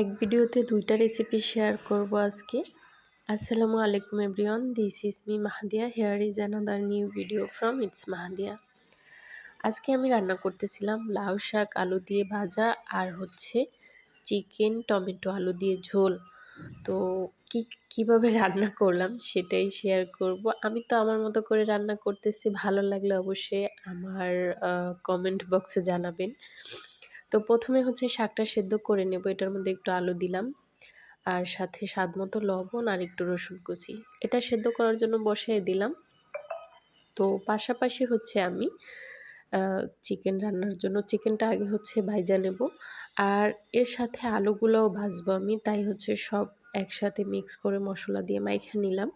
এক ভিডিওতে দুইটা রেসিপি শেয়ার করব আজকে। আসসালামু আলাইকুম everyone this is me Mahadiya. Here is another new video from it's Mahadiya. আজকে আমি রান্না করতেছিলাম লাউ শাক, আলু দিয়ে ভাজা আর হচ্ছে চিকেন টমেটো, আলু দিয়ে ঝোল। তো কি, কীভাবে রান্না করলাম সেটাই শেয়ার করব। আমি তো আমার মতো করে রান্না করতেছি, ভালো লাগলে অবশ্যই আমার কমেন্ট বক্সে জানাবেন। তো প্রথমে হচ্ছে শাকটা সেদ্ধ করে নেব, এটার মধ্যে একটু আলু দিলাম, আর সাথে স্বাদ মতো লবণ আর একটু রসুন কুচি। এটা সেদ্ধ করার জন্য বসিয়ে দিলাম। তো পাশাপাশি হচ্ছে আমি চিকেন রান্নার জন্য চিকেনটা আগে হচ্ছে ভাইজা নেব, আর এর সাথে আলুগুলোও ভাজবো আমি, তাই হচ্ছে সব একসাথে মিক্স করে মশলা দিয়ে মাইখা নিলাম।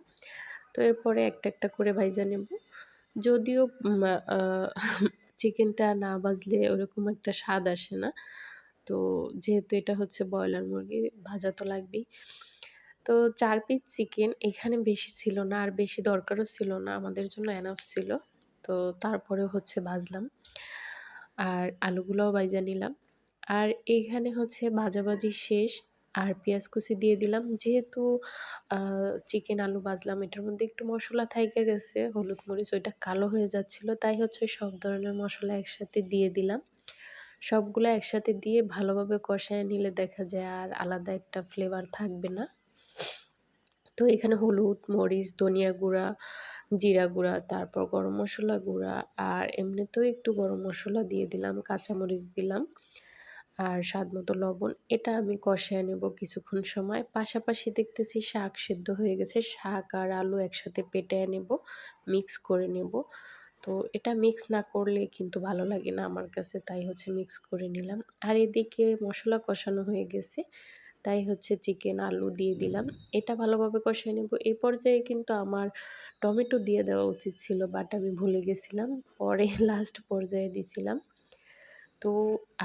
তো এরপরে একটা একটা করে ভাইজা নেব। যদিও চিকেনটা না বাজলে ওরকম একটা স্বাদ আসে না। তো যেহেতু এটা হচ্ছে ব্রয়লার মুরগি, ভাজা তো লাগবেই। তো চার পিস চিকেন এখানে বেশি ছিল না আর বেশি দরকারও ছিল না, আমাদের জন্য এনাফ ছিল। তো তারপরে হচ্ছে ভাজলাম। আর আলুগুলোও বাইজা নিলাম। আর এইখানে হচ্ছে ভাজাভাজি শেষ। আর পেঁয়াজ কুচি দিয়ে দিলাম। যেহেতু চিকেন আলু বাজলাম, এটার মধ্যে একটু মশলা থাইকে গেছে, হলুদ মরিচ, ওইটা কালো হয়ে যাচ্ছিল, তাই হচ্ছে সব ধরনের মশলা একসাথে দিয়ে দিলাম। সবগুলো একসাথে দিয়ে ভালোভাবে কষায় নিলে দেখা যায় আর আলাদা একটা ফ্লেভার থাকবে না। তো এখানে হলুদ, মরিচ, ধনিয়া গুঁড়া, জিরা গুঁড়া, তারপর গরম মশলা গুঁড়া, আর এমনিতেও একটু গরম মশলা দিয়ে দিলাম, কাঁচামরিচ দিলাম। আর স্বাদ মতো লবণ, এটা আমি কষায় নেব কিছুক্ষণ সময়। পাশাপাশি দেখতেছি শাক সেদ্ধ হয়ে গেছে, শাক আর আলু একসাথে পেটায় নেব মিক্স করে নেব। তো এটা মিক্স না করলে কিন্তু ভালো লাগে না আমার কাছে, তাই হচ্ছে মিক্স করে নিলাম। আর এদিকে মশলা কষানো হয়ে গেছে, তাই হচ্ছে চিকেন আলু দিয়ে দিলাম। এটা ভালোভাবে কষিয়ে নেব। এই পর্যায়ে কিন্তু আমার টমেটো দিয়ে দেওয়া উচিত ছিল বাট আমি ভুলে গেছিলাম। পরে লাস্ট পর্যায়ে দিছিলাম। তো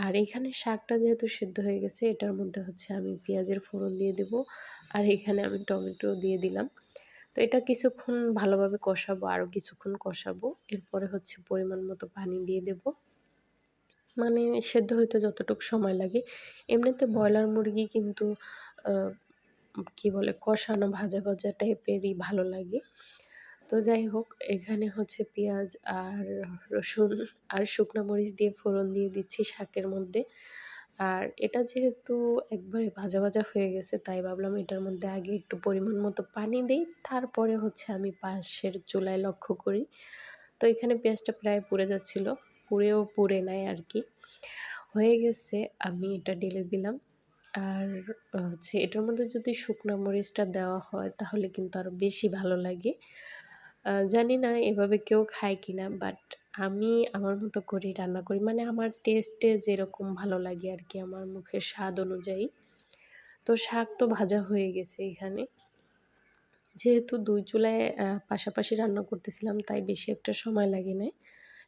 আর এখানে শাকটা যেহেতু সেদ্ধ হয়ে গেছে, এটার মধ্যে হচ্ছে আমি পেঁয়াজের ফোড়ন দিয়ে দেব আর এখানে আমি টমেটো দিয়ে দিলাম। তো এটা কিছুক্ষণ ভালোভাবে কষাবো, আরও কিছুক্ষণ কষাবো, এরপরে হচ্ছে পরিমাণ মতো পানি দিয়ে দেব। মানে সেদ্ধ হইতে যতটুকু সময় লাগে। এমনিতে ব্রয়লার মুরগি কিন্তু কি বলে, কষানো ভাজা ভাজা টাইপেরই ভালো লাগে। তো যাই হোক, এখানে হচ্ছে পেঁয়াজ আর রসুন আর শুকনো মরিচ দিয়ে ফোড়ন দিয়ে দিচ্ছি শাকের মধ্যে। আর এটা যেহেতু একবারে ভাজা ভাজা হয়ে গেছে, তাই ভাবলাম এটার মধ্যে আগে একটু পরিমাণ মতো পানি দিই, তারপরে হচ্ছে আমি পাশের চুলায় লক্ষ্য করি। তো এখানে পেঁয়াজটা প্রায় পুড়ে যাচ্ছিল, পুড়েও পুড়ে নেয় আর কি হয়ে গেছে, আমি এটা ঢেলে দিলাম। আর হচ্ছে এটার মধ্যে যদি শুকনো মরিচটা দেওয়া হয়, তাহলে কিন্তু আরও বেশি ভালো লাগে। জানি না এভাবে কেউ খায় কি না বাট আমি আমার মতো করেই রান্না করি। মানে আমার টেস্টে যেরকম ভালো লাগে আর কি আমার মুখের স্বাদ অনুযায়ী। তো শাক তো ভাজা হয়ে গেছে এখানে। যেহেতু দুই চুলায় পাশাপাশি রান্না করতেছিলাম, তাই বেশি একটা সময় লাগে নাই।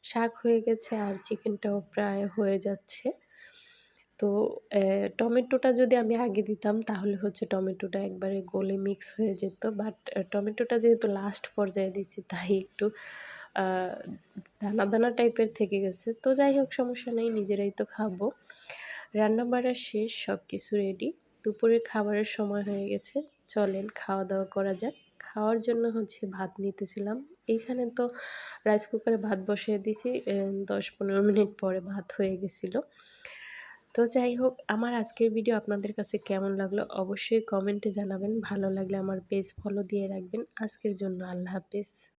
শাক হয়ে গেছে আর চিকেনটাও প্রায় হয়ে যাচ্ছে। তো টমেটোটা যদি আমি আগে দিতাম, তাহলে হচ্ছে টমেটোটা একবারে গলে মিক্স হয়ে যেত। বাট টমেটোটা যেহেতু লাস্ট পর্যায়ে দিছি, তাই একটু দানা দানা টাইপের থেকে গেছে। তো যাই হোক, সমস্যা নেই, নিজেরাই তো খাব। রান্না বাড়া শেষ সব কিছু রেডি দুপুরের খাবারের সময় হয়ে গেছে। চলেন, খাওয়া দাওয়া করা যাক। খাওয়ার জন্য হচ্ছে ভাত নিতেছিলাম। এইখানে তো রাইস কুকারে ভাত বসিয়ে দিছি দশ পনেরো মিনিট পরে ভাত হয়ে গেছিল। তো যাই হোক, আমার আজকের ভিডিও আপনাদের কাছে কেমন লাগল অবশ্যই কমেন্টে জানাবেন। ভালো লাগলে আমার পেজ ফলো দিয়ে রাখবেন। আজকের জন্য আল্লাহ হাফেজ।